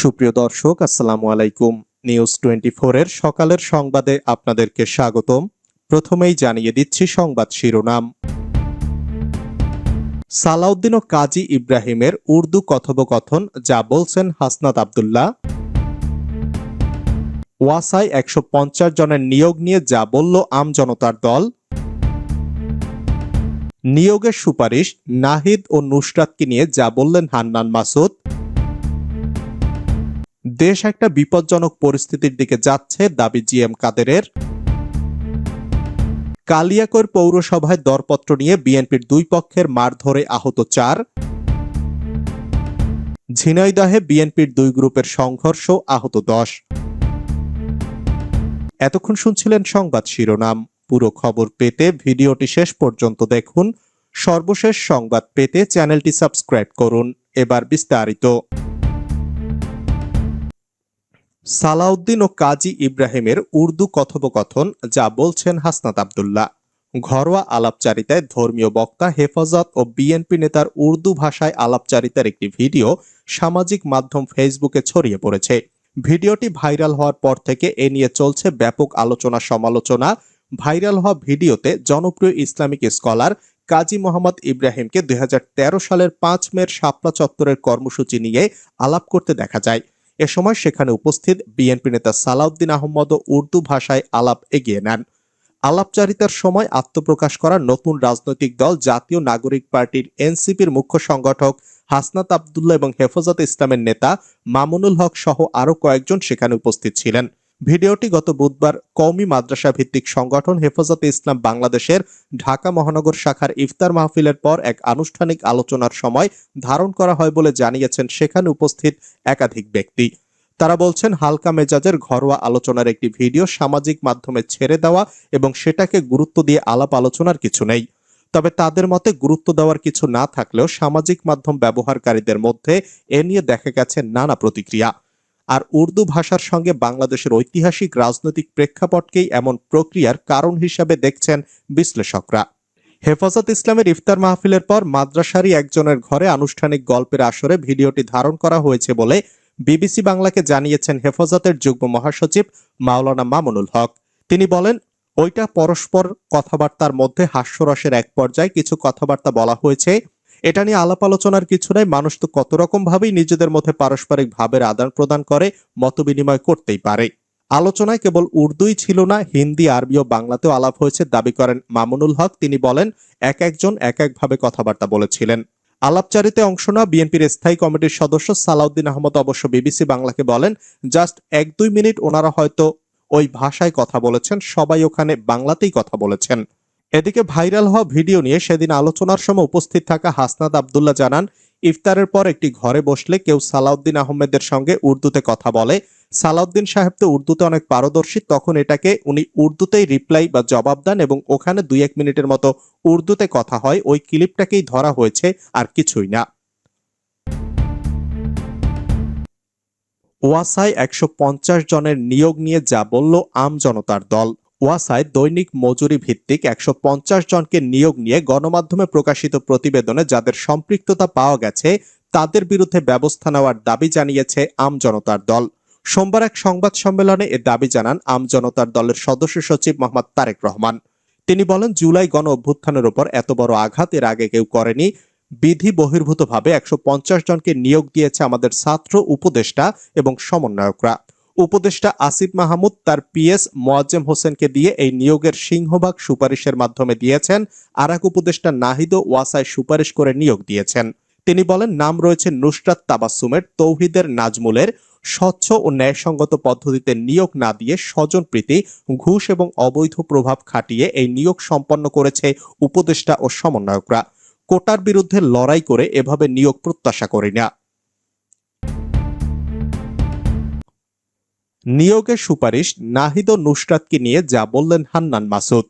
সুপ্রিয় দর্শক, আসসালামু আলাইকুম। নিউজ টোয়েন্টি এর সকালের সংবাদে আপনাদেরকে স্বাগতম। প্রথমেই জানিয়ে দিচ্ছি সংবাদ শিরোনাম। সালাউদ্দিন ও কাজী ইব্রাহিমের উর্দু কথোপকথন, যা বলছেন হাসনাত আবদুল্লাহ। ওয়াসায় একশো পঞ্চাশ জনের নিয়োগ নিয়ে যা বলল আম জনতার দল। নিয়োগের সুপারিশ, নাহিদ ও নুসরাতকে নিয়ে যা বললেন হান্নান মাসুদ। দেশ একটা বিপজ্জনক পরিস্থিতির দিকে যাচ্ছে দাবি জিএম কাদেরের। কালিয়াকৈর পৌরসভায় দরপত্র নিয়ে বিএনপির দুই পক্ষের মারধরে আহত চার। ঝিনাইদহে বিএনপির দুই গ্রুপের সংঘর্ষ, আহত দশ। এতক্ষণ শুনছিলেন সংবাদ শিরোনাম। পুরো খবর পেতে ভিডিওটি শেষ পর্যন্ত দেখুন। সর্বশেষ সংবাদ পেতে চ্যানেলটি সাবস্ক্রাইব করুন। এবার বিস্তারিত। সালাউদ্দিন ও কাজী ইব্রাহিমের উর্দু কথোপকথন যা বলছেন হাসনাত আবদুল্লাহ। ঘরোয়া আলাপচারিতায় ধর্মীয় বক্তা, হেফাজত ও বিএনপি নেতার উর্দু ভাষায় আলাপচারিতার একটি ভিডিও সামাজিক মাধ্যম ফেসবুকে ছড়িয়ে পড়েছে। ভিডিওটি ভাইরাল হওয়ার পর থেকে এ নিয়ে চলছে ব্যাপক আলোচনা সমালোচনা। ভাইরাল হওয়া ভিডিওতে জনপ্রিয় ইসলামিক স্কলার কাজী মোহাম্মদ ইব্রাহিমকে দুই হাজার তেরো সালের পাঁচ মের শাপলা চত্বরের কর্মসূচি নিয়ে আলাপ করতে দেখা যায়। এ সময় সেখানে উপস্থিত বিএনপি নেতা সালাউদ্দিন আহমদ উর্দু ভাষায় আলাপ এগিয়ে নেন। আলাপচারিতার সময় আত্মপ্রকাশ করা নতুন রাজনৈতিক দল জাতীয় নাগরিক পার্টির এনসিপির মুখ্য সংগঠক হাসনাত আবদুল্লাহ এবং হেফাজত ইসলামের নেতা মামুনুল হক সহ আরও কয়েকজন সেখানে উপস্থিত ছিলেন। ভিডিওটি গত বুধবার কওমি মাদ্রাসা ভিত্তিক সংগঠন হেফাজতে ইসলাম বাংলাদেশের ঢাকা মহানগর শাখার ইফতার মাহফিলের পর এক আনুষ্ঠানিক আলোচনার সময় ধারণ করা হয় বলে জানিয়েছেন সেখানে উপস্থিত একাধিক ব্যক্তি। তারা বলছেন, হালকা মেজাজের ঘরোয়া আলোচনার একটি ভিডিও সামাজিক মাধ্যমে ছেড়ে দেওয়া এবং সেটাকে গুরুত্ব দিয়ে আলাপ আলোচনার কিছু নেই। তবে তাদের মতে গুরুত্ব দেওয়ার কিছু না থাকলেও সামাজিক মাধ্যম ব্যবহারকারীদের মধ্যে এ নিয়ে দেখা গেছে নানা প্রতিক্রিয়া। আর উর্দু ভাষার সঙ্গে বাংলাদেশের ঐতিহাসিক রাজনৈতিক প্রেক্ষাপটকেই এমন প্রক্রিয়ার কারণ হিসাবে দেখছেন বিশ্লেষকরা। হেফাজত ইসলামের ইফতার মাহফিলের পর মাদ্রাসারই একজনের ঘরে আনুষ্ঠানিক গল্পের আসরে ভিডিওটি ধারণ করা হয়েছে বলে বিবিসি বাংলাকে জানিয়েছেন হেফাজতের যুগ্ম মহাসচিব মাওলানা মামুনুল হক। তিনি বলেন, ওইটা পরস্পর কথাবার্তার মধ্যে হাস্যরসের এক পর্যায়ে কিছু কথাবার্তা বলা হয়েছে। এটা নিয়ে আলাপ আলোচনার কিছু নাই। মানুষ তো কত রকম ভাবেই নিজেদের মধ্যে পারস্পরিক ভাবের আদান প্রদান করে, মত বিনিময় করতেই পারে। আলোচনায় কেবল উর্দুই ছিল না, হিন্দি, আরবি ও বাংলাতেও আলাপ হয়েছে, দাবি করেন মামুনুল হক। তিনি বলেন, এক একজন এক একভাবে কথাবার্তা বলেছিলেন। আলাপচারিতে অংশ নেওয়া বিএনপির স্থায়ী কমিটির সদস্য সালাউদ্দিন আহমদ অবশ্য বিবিসি বাংলাকে বলেন, জাস্ট এক দুই মিনিট ওনারা হয়তো ওই ভাষায় কথা বলেছেন, সবাই ওখানে বাংলাতেই কথা বলেছেন। এদিকে ভাইরাল হওয়া ভিডিও নিয়ে সেদিন আলোচনার সময় উপস্থিত থাকা হাসনাদ আবদুল্লাহ জানান, ইফতারের পর একটি ঘরে বসলে কেউ সালাউদ্দিন আহমেদের সঙ্গে উর্দুতে কথা বলে। সালাউদ্দিন সাহেব তো উর্দুতে অনেক পারদর্শী, তখন এটাকে উনি উর্দুতেই রিপ্লাই বা জবাব দেন এবং ওখানে দুই এক মিনিটের মতো উর্দুতে কথা হয়। ওই ক্লিপটাকেই ধরা হয়েছে আর কিছুই না। ওয়াসায় একশো পঞ্চাশ জনের নিয়োগ নিয়ে যা বলল আম জনতার দল। ওয়াসায় দৈনিক মজুরি ভিত্তিক একশো পঞ্চাশ জনকে নিয়োগ নিয়ে গণমাধ্যমে প্রকাশিত প্রতিবেদনে যাদের সম্পৃক্ততা পাওয়া গেছে, তাদের বিরুদ্ধে ব্যবস্থা নেওয়ার দাবি জানিয়েছে আম জনতার দল। সোমবার এক সংবাদ সম্মেলনে এ দাবি জানান আম জনতার দলের সদস্য সচিব মোহাম্মদ তারেক রহমান। তিনি বলেন, জুলাই গণ অভ্যুত্থানের উপর এত বড় আঘাত এর আগে কেউ করেনি। বিধি বহির্ভূতভাবে একশো পঞ্চাশ জনকে নিয়োগ দিয়েছে আমাদের ছাত্র উপদেষ্টা এবং সমন্বয়করা। উপদেষ্টা আসিফ মাহমুদ তার পিএস মোয়াজ্জেম হোসেনকে দিয়ে এই নিয়োগের সিংহভাগ সুপারিশের মাধ্যমে দিয়েছেন। আর এক উপদেষ্টা নাহিদ ওয়াসায় সুপারিশ করে নিয়োগ দিয়েছেন। তিনি বলেন, নাম রয়েছে নুসরাত তাবাসুমের, তৌহিদের নাজমুলের। স্বচ্ছ ও ন্যায়সঙ্গত পদ্ধতিতে নিয়োগ না দিয়ে স্বজনপ্রীতি ঘুষ এবং অবৈধ প্রভাব খাটিয়ে এই নিয়োগ সম্পন্ন করেছে উপদেষ্টা ও সমন্বয়করা। কোটার বিরুদ্ধে লড়াই করে এভাবে নিয়োগ প্রত্যাশা করি না। নিয়োগের সুপারিশ নাহিদ নুসরাতকে নিয়ে যা বললেন হান্নান মাসুদ।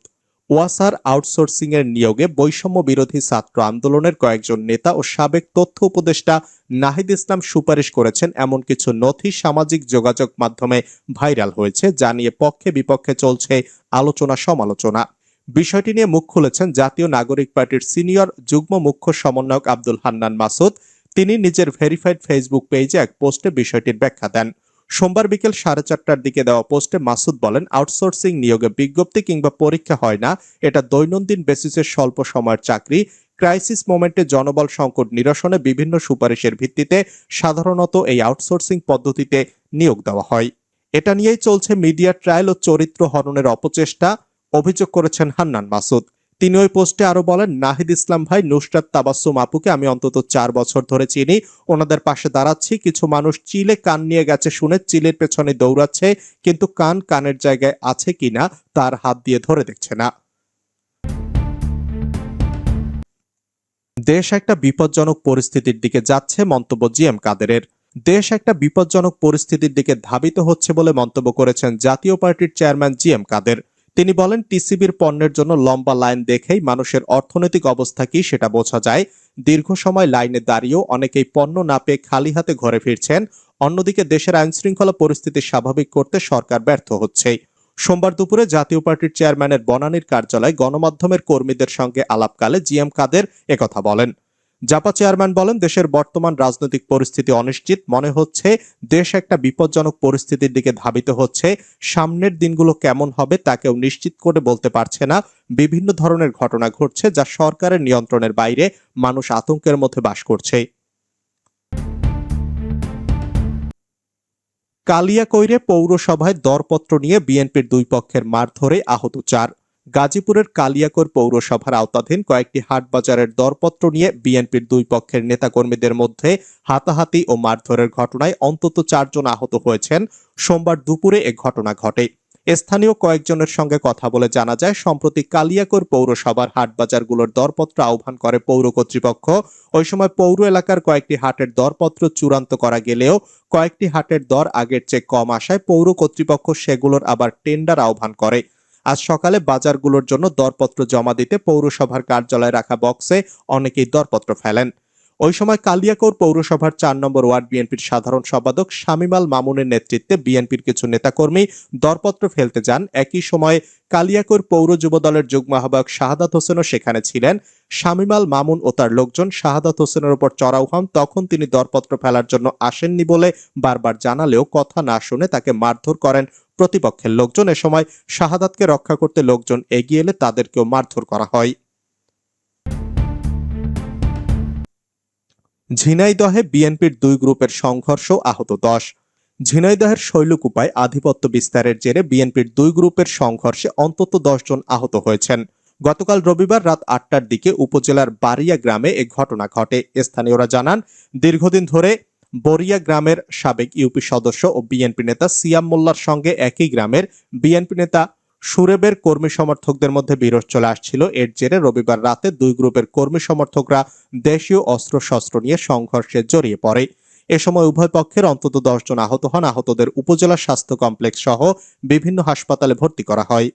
ওয়াসার আউটসোর্সিং এর নিয়োগে বৈষম্য বিরোধী ছাত্র আন্দোলনের কয়েকজন নেতা ও সাবেক তথ্য উপদেষ্টা নাহিদ ইসলাম সুপারিশ করেছেন এমন কিছু নথি সামাজিক যোগাযোগ মাধ্যমে ভাইরাল হয়েছে, যা নিয়ে পক্ষে বিপক্ষে চলছে আলোচনা সমালোচনা। বিষয়টি নিয়ে মুখ খুলেছেন জাতীয় নাগরিক পার্টির সিনিয়র যুগ্ম মুখ্য সমন্বয়ক আব্দুল হান্নান মাসুদ। তিনি নিজের ভেরিফাইড ফেসবুক পেজে এক পোস্টে বিষয়টির ব্যাখ্যা দেন। সোমবার বিকেল সাড়ে চারটার দিকে দেওয়া পোস্টে মাসুদ বলেন, আউটসোর্সিং নিয়োগে বিজ্ঞপ্তি কিংবা পরীক্ষা হয় না। এটা দৈনন্দিন বেসিসের স্বল্প সময়ের চাকরি। ক্রাইসিস মোমেন্টে জনবল সংকট নিরসনে বিভিন্ন সুপারিশের ভিত্তিতে সাধারণত এই আউটসোর্সিং পদ্ধতিতে নিয়োগ দেওয়া হয়। এটা নিয়েই চলছে মিডিয়া ট্রায়াল ও চরিত্র হননের অপচেষ্টা অভিযোগ করেছেন হান্নান মাসুদ। তিনি ওই পোস্টে আরও বলেন, নাহিদ ইসলাম ভাই, নুসরাত তাবাসুম আপুকে আমি অন্তত চার বছর ধরে চিনি। ওনাদের পাশে দাঁড়াচ্ছি। কিছু মানুষ চিলে কান নিয়ে গেছে শুনে চিলের পেছনে দৌড়াচ্ছে, কিন্তু কান কানের জায়গায় আছে কিনা তার হাত দিয়ে ধরে দেখছে না। দেশ একটা বিপজ্জনক পরিস্থিতির দিকে যাচ্ছে মন্তব্য জি এম কাদেরের। দেশ একটা বিপজ্জনক পরিস্থিতির দিকে ধাবিত হচ্ছে বলে মন্তব্য করেছেন জাতীয় পার্টির চেয়ারম্যান জি এম কাদের। তিনি বলেন, টিসিবির পণ্যের জন্য লম্বা লাইন দেখেই মানুষের অর্থনৈতিক অবস্থা কি সেটা বোঝা যায়। দীর্ঘ সময় লাইনে দাঁড়িয়েও অনেকেই পণ্য না পেয়ে খালি হাতে ঘরে ফিরছেন। অন্যদিকে দেশের আইন শৃঙ্খলা পরিস্থিতি স্বাভাবিক করতে সরকার ব্যর্থ হচ্ছে। সোমবার দুপুরে জাতীয় পার্টির চেয়ারম্যানের বনানীর কার্যালয়ে গণমাধ্যমের কর্মীদের সঙ্গে আলাপকালে জি এম কাদের একথা বলেন। জাপা চেয়ারম্যান বলেন, দেশের বর্তমান রাজনৈতিক পরিস্থিতি অনিশ্চিত। মনে হচ্ছে দেশ একটা বিপজ্জনক পরিস্থিতির দিকে ধাবিত হচ্ছে। সামনের দিনগুলো কেমন হবে তা কেউ নিশ্চিত করে বলতে পারছে না। বিভিন্ন ধরনের ঘটনা ঘটছে যা সরকারের নিয়ন্ত্রণের বাইরে মানুষ আতঙ্কের মধ্যে বাস করছে। কালিয়াকৈরে পৌরসভায় দরপত্র নিয়ে বিএনপির দুই পক্ষের মারধরে আহত চার গাজীপুরের কালিয়াকোর পৌরসভার আওতাধীন কয়েকটি হাট বাজারের দরপত্র নিয়ে বিএনপির দুই পক্ষের নেতাকর্মীদের মধ্যে হাতাহাতি ও মারধরের ঘটনায় অন্তত চারজন আহত হয়েছেন। সোমবার দুপুরে এ ঘটনা ঘটে। স্থানীয় কয়েকজনের সঙ্গে কথা বলে জানা যায়, সম্প্রতি কালিয়াকোর পৌরসভার হাট বাজারগুলোর দরপত্র আহ্বান করে পৌর কর্তৃপক্ষ। ওই সময় পৌর এলাকার কয়েকটি হাটের দরপত্র চূড়ান্ত করা গেলেও কয়েকটি হাটের দর আগের চেয়ে কম আসায় পৌর কর্তৃপক্ষ সেগুলোর আবার টেন্ডার আহ্বান করে। আজ সকালে বাজারগুলোর জন্য দরপত্র জমা দিতে পৌরসভার কার্যালয়ে রাখা বক্সে অনেকেই দরপত্র ফেলেন। ওই সময় কালিয়াকোর পৌরসভার চার নম্বর ওয়ার্ড বিএনপির সাধারণ সম্পাদক শামিমাল মামুনের নেতৃত্বে বিএনপির কিছু নেতাকর্মী দরপত্র ফেলতে যান। একই সময়ে কালিয়াকোর পৌর যুব দলের যুগ্ম আহ্বায়ক শাহাদাত হোসেনও সেখানে ছিলেন। শামিমাল মামুন ও তার লোকজন শাহাদাত হোসেনের উপর চড়াও হন, তখন তিনি দরপত্র ফেলার জন্য আসেননি বলে বারবার জানালেও কথা না শুনে তাকে মারধর করেন প্রতিপক্ষের লোকজন। এ সময় শাহাদাতকে রক্ষা করতে লোকজন এগিয়ে এলে তাদেরকেও মারধর করা হয়। ঝিনাইদহে বিএনপির দুই গ্রুপের সংঘর্ষ আহত দশ। ঝিনাইদহের শৈলকুপায় আধিপত্য বিস্তারের জেরে বিএনপির দুই গ্রুপের সংঘর্ষে অন্তত জন আহত হয়েছেন। গতকাল রবিবার রাত আটটার দিকে উপজেলার বারিয়া গ্রামে এ ঘটনা ঘটে। স্থানীয়রা জানান, দীর্ঘদিন ধরে বরিয়া গ্রামের সাবেক ইউপি সদস্য ও বিএনপি নেতা সিয়াম মোল্লার সঙ্গে একই গ্রামের বিএনপি নেতা সুরেবের কর্মী সমর্থকদের মধ্যে বিরোধ চলে আসছিল। এর জেরে রবিবার রাতে দুই গ্রুপের কর্মী সমর্থকরা দেশীয় অস্ত্রশস্ত্র নিয়ে সংঘর্ষে জড়িয়ে পড়ে। এ সময় উভয় পক্ষের অন্তত দশজন আহত হন। আহতদের উপজেলা স্বাস্থ্য কমপ্লেক্স সহ বিভিন্ন হাসপাতালে ভর্তি করা হয়।